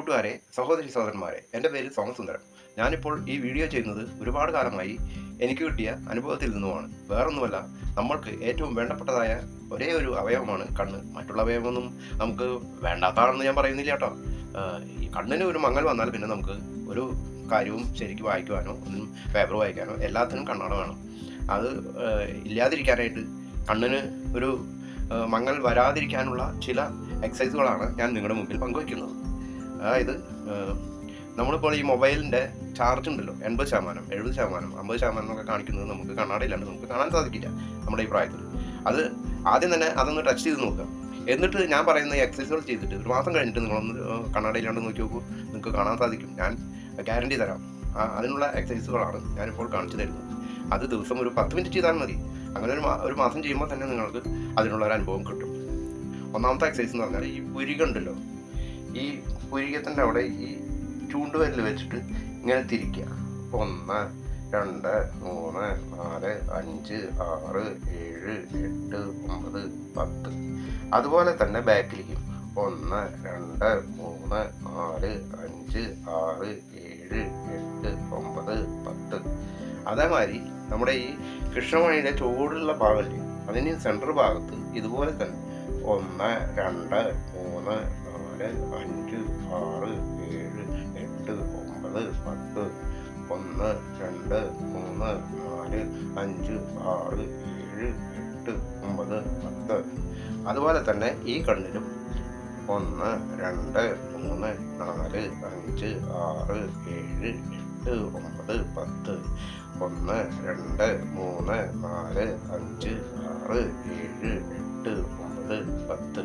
കൂട്ടുകാരെ സഹോദരി സഹോദരന്മാരെ എന്റെ പേര് സോമസുന്ദരം. ഞാനിപ്പോൾ ഈ വീഡിയോ ചെയ്യുന്നത് ഒരുപാട് കാലമായി എനിക്ക് കിട്ടിയ അനുഭവത്തിൽ നിന്നുമാണ്. വേറൊന്നുമല്ല നമ്മൾക്ക് ഏറ്റവും വേണ്ടപ്പെട്ടതായ ഒരേ ഒരു അവയവമാണ് കണ്ണ്. മറ്റുള്ള അവയവമൊന്നും നമുക്ക് വേണ്ടാത്തതാണെന്ന് ഞാൻ പറയുന്നില്ല കേട്ടോ. ഈ കണ്ണിന് ഒരു മങ്ങൽ വന്നാൽ പിന്നെ നമുക്ക് ഒരു കാര്യവും ശരിക്കും വായിക്കുവാനോ ഒന്നും പേപ്പർ വായിക്കാനോ എല്ലാത്തിനും കണ്ണട വേണം. അത് ഇല്ലാതിരിക്കാനായിട്ട് കണ്ണിന് ഒരു മങ്ങൽ വരാതിരിക്കാനുള്ള ചില എക്സസൈസുകളാണ് ഞാൻ നിങ്ങളുടെ മുമ്പിൽ പങ്കുവയ്ക്കുന്നത്. അതായത് നമ്മളിപ്പോൾ ഈ മൊബൈലിന്റെ ചാർജ് ഉണ്ടല്ലോ എൺപത് ശതമാനം എഴുപത് ശതമാനം അമ്പത് ശതമാനം എന്നൊക്കെ കാണിക്കുന്നത് നമുക്ക് കണ്ണാടിയില്ലാണ്ട് നമുക്ക് കാണാൻ സാധിക്കില്ല നമ്മുടെ ഈ പ്രായത്തിൽ. അത് ആദ്യം തന്നെ അതൊന്ന് ടച്ച് ചെയ്ത് നോക്കുക. എന്നിട്ട് ഞാൻ പറയുന്ന എക്സസൈസുകൾ ചെയ്തിട്ട് ഒരു മാസം കഴിഞ്ഞിട്ട് നിങ്ങളൊന്ന് ആഹ് കണ്ണാടിയില്ലാണ്ട് നോക്കി നോക്കൂ നിങ്ങൾക്ക് കാണാൻ സാധിക്കും. ഞാൻ ഗ്യാരണ്ടി തരാം. അതിനുള്ള എക്സസൈസുകളാണ് ഞാനിപ്പോൾ കാണിച്ചു തരുന്നത്. അത് ദിവസം ഒരു പത്ത് മിനിറ്റ് ചെയ്താൽ മതി. അങ്ങനെ ഒരു ഒരു മാസം ചെയ്യുമ്പോൾ തന്നെ നിങ്ങൾക്ക് അതിനുള്ള ഒരു അനുഭവം കിട്ടും. ഒന്നാമത്തെ എക്സസൈസ് എന്ന് പറഞ്ഞാൽ ഈ പുരിക ഉണ്ടല്ലോ. ഈ പുരികത്തിന്റെ അവിടെ ഈ ചൂണ്ടുവരൽ വെച്ചിട്ട് ഇങ്ങനെ തിരിക്കുക. ഒന്ന് രണ്ട് മൂന്ന് നാല് അഞ്ച് ആറ് ഏഴ് എട്ട് ഒമ്പത് പത്ത്. അതുപോലെ തന്നെ ബാക്കിലേക്കും ഒന്ന് രണ്ട് മൂന്ന് നാല് അഞ്ച് ആറ് ഏഴ് എട്ട് ഒമ്പത് പത്ത്. അതേമാതിരി നമ്മുടെ ഈ കൃഷ്ണമണിയുടെ ചുവടുള്ള ഭാഗമില്ലേ അതിന് സെന്റർ ഭാഗത്ത് ഇതുപോലെ തന്നെ. ഒന്ന് രണ്ട് മൂന്ന് നാല് അഞ്ച് ആറ് ഏഴ് എട്ട് ഒമ്പത് പത്ത്. അതുപോലെ തന്നെ ഈ കണ്ണിലും ഒന്ന് രണ്ട് മൂന്ന് നാല് അഞ്ച് ആറ് ഏഴ് എട്ട് ഒമ്പത് പത്ത്. ഒന്ന് രണ്ട് മൂന്ന് നാല് അഞ്ച് ആറ് ഏഴ് എട്ട് ഒമ്പത് പത്ത്.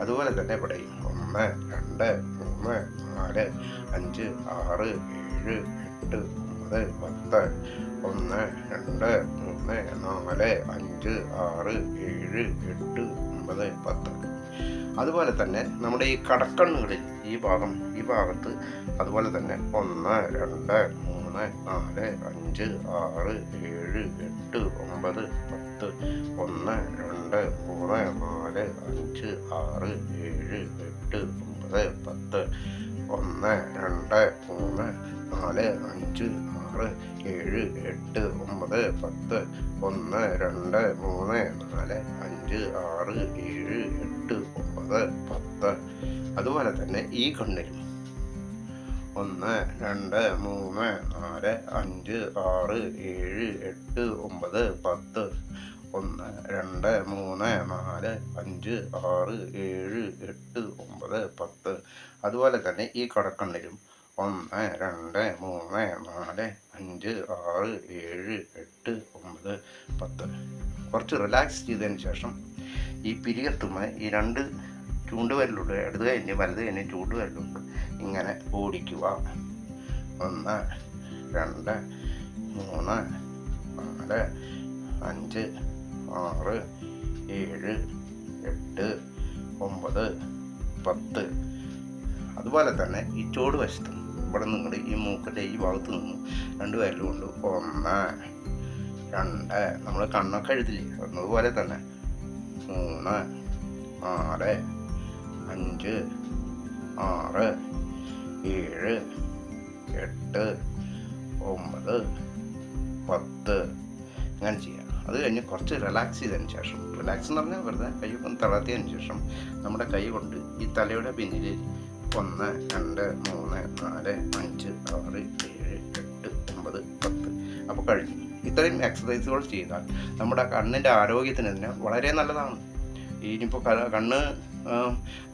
അതുപോലെ തന്നെ ഇവിടെ ഒന്ന് രണ്ട് മൂന്ന് നാല് അഞ്ച് ആറ് ഏഴ് എട്ട് ഒമ്പത് പത്ത്. ഒന്ന് രണ്ട് മൂന്ന് നാല് അഞ്ച് ആറ് ഏഴ് എട്ട് ഒമ്പത് പത്ത്. അതുപോലെ തന്നെ നമ്മുടെ ഈ കടക്കണ്ണുകളിൽ ഈ ഭാഗം ഈ ഭാഗത്ത് അതുപോലെ തന്നെ ഒന്ന് രണ്ട് മൂന്ന് നാല് അഞ്ച് ആറ് ഏഴ് എട്ട് ഒമ്പത് പത്ത് ഒന്ന് രണ്ട് മൂന്ന് നാല് അഞ്ച് ആറ് ഏഴ് എട്ട് ഒമ്പത് പത്ത് ഒന്ന് രണ്ട് മൂന്ന് നാല് അഞ്ച് ആറ് ഏഴ് എട്ട് ഒമ്പത് പത്ത് ഒന്ന് രണ്ട് മൂന്ന് നാല് അഞ്ച് ആറ് ഏഴ് എട്ട് ഒമ്പത് പത്ത്. അതുപോലെ തന്നെ ഈ കണ്ണിലും. ഒന്ന് രണ്ട് മൂന്ന് നാല് അഞ്ച് ആറ് ഏഴ് എട്ട് ഒമ്പത് പത്ത്. ഒന്ന് രണ്ട് മൂന്ന് നാല് അഞ്ച് ആറ് ഏഴ് എട്ട് ഒമ്പത് പത്ത്. അതുപോലെ തന്നെ ഈ കടക്കണ്ണിലും. ഒന്ന് രണ്ട് മൂന്ന് നാല് അഞ്ച് ആറ് ഏഴ് എട്ട് ഒമ്പത് പത്ത്. കുറച്ച് റിലാക്സ് ചെയ്തതിന് ശേഷം ഈ പിരിയത്തുമ്മ ഈ രണ്ട് ചൂണ്ടുവരലുണ്ട്. ഇടത് കഴിഞ്ഞ് വലത് കഴിഞ്ഞ് ചൂണ്ടുവരലുണ്ട്. ഇങ്ങനെ ഓടിക്കുക. ഒന്ന് രണ്ട് മൂന്ന് നാല് അഞ്ച് ആറ് ഏഴ് എട്ട് ഒമ്പത് പത്ത്. അതുപോലെ തന്നെ ഈ ചോട് വശത്തും ഇവിടെ നിങ്ങൾ ഈ മൂക്കിന്റെ ഈ ഭാഗത്ത് നിന്ന് രണ്ട് പേരിലും കൊണ്ട് ഒന്ന് രണ്ട് നമ്മൾ കണ്ണൊക്കെ എഴുതില്ലേ? എന്നതുപോലെ തന്നെ മൂന്ന് ആറ് അഞ്ച് ആറ് ഏഴ് എട്ട് ഒമ്പത് പത്ത് അങ്ങനെ ചെയ്യാം. അത് കഴിഞ്ഞ് കുറച്ച് റിലാക്സ് ചെയ്തതിന് ശേഷം റിലാക്സ് എന്ന് പറഞ്ഞാൽ വെറുതെ കൈ ഒന്ന് തളർത്തിയതിന് ശേഷം നമ്മുടെ കൈ കൊണ്ട് ഈ തലയുടെ പിന്നിൽ ഒന്ന് രണ്ട് മൂന്ന് നാല് അഞ്ച് ആറ് ഏഴ് എട്ട് ഒമ്പത് പത്ത്. അപ്പോൾ കഴിഞ്ഞു. ഇത്രയും എക്സസൈസുകൾ ചെയ്താൽ നമ്മുടെ കണ്ണിന്റെ ആരോഗ്യത്തിന് തന്നെ വളരെ നല്ലതാണ്. ഇനിയിപ്പോൾ കണ്ണ്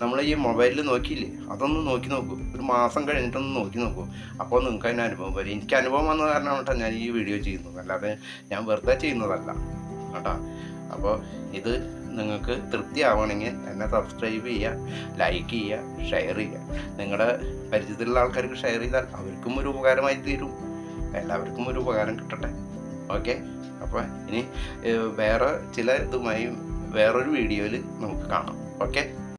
നമ്മൾ ഈ മൊബൈലിൽ നോക്കിയില്ലേ? അതൊന്ന് നോക്കി നോക്കൂ. ഒരു മാസം കഴിഞ്ഞിട്ടൊന്ന് നോക്കി നോക്കൂ. അപ്പോൾ നിങ്ങൾക്ക് അതിന് അനുഭവം വരും. എനിക്ക് അനുഭവം വന്ന കാരണമാണ് കേട്ടോ ഞാൻ ഈ വീഡിയോ ചെയ്യുന്നത്. അല്ലാതെ ഞാൻ വെറുതെ ചെയ്യുന്നതല്ല. കേട്ടോ? അപ്പോൾ ഇത് നിങ്ങൾക്ക് തൃപ്തിയാവണമെങ്കിൽ എന്നെ സബ്സ്ക്രൈബ് ചെയ്യുക ലൈക്ക് ചെയ്യുക ഷെയർ ചെയ്യുക. നിങ്ങളുടെ പരിചയത്തിലുള്ള ആൾക്കാർക്ക് ഷെയർ ചെയ്താൽ അവർക്കും ഒരു ഉപകാരമായി തീരും. എല്ലാവർക്കും ഒരു ഉപകാരം കിട്ടട്ടെ. ഓക്കെ അപ്പോൾ ഇനി വേറെ ചില ഇതുമായി വേറൊരു വീഡിയോയിൽ നമുക്ക് കാണാം. ഓക്കെ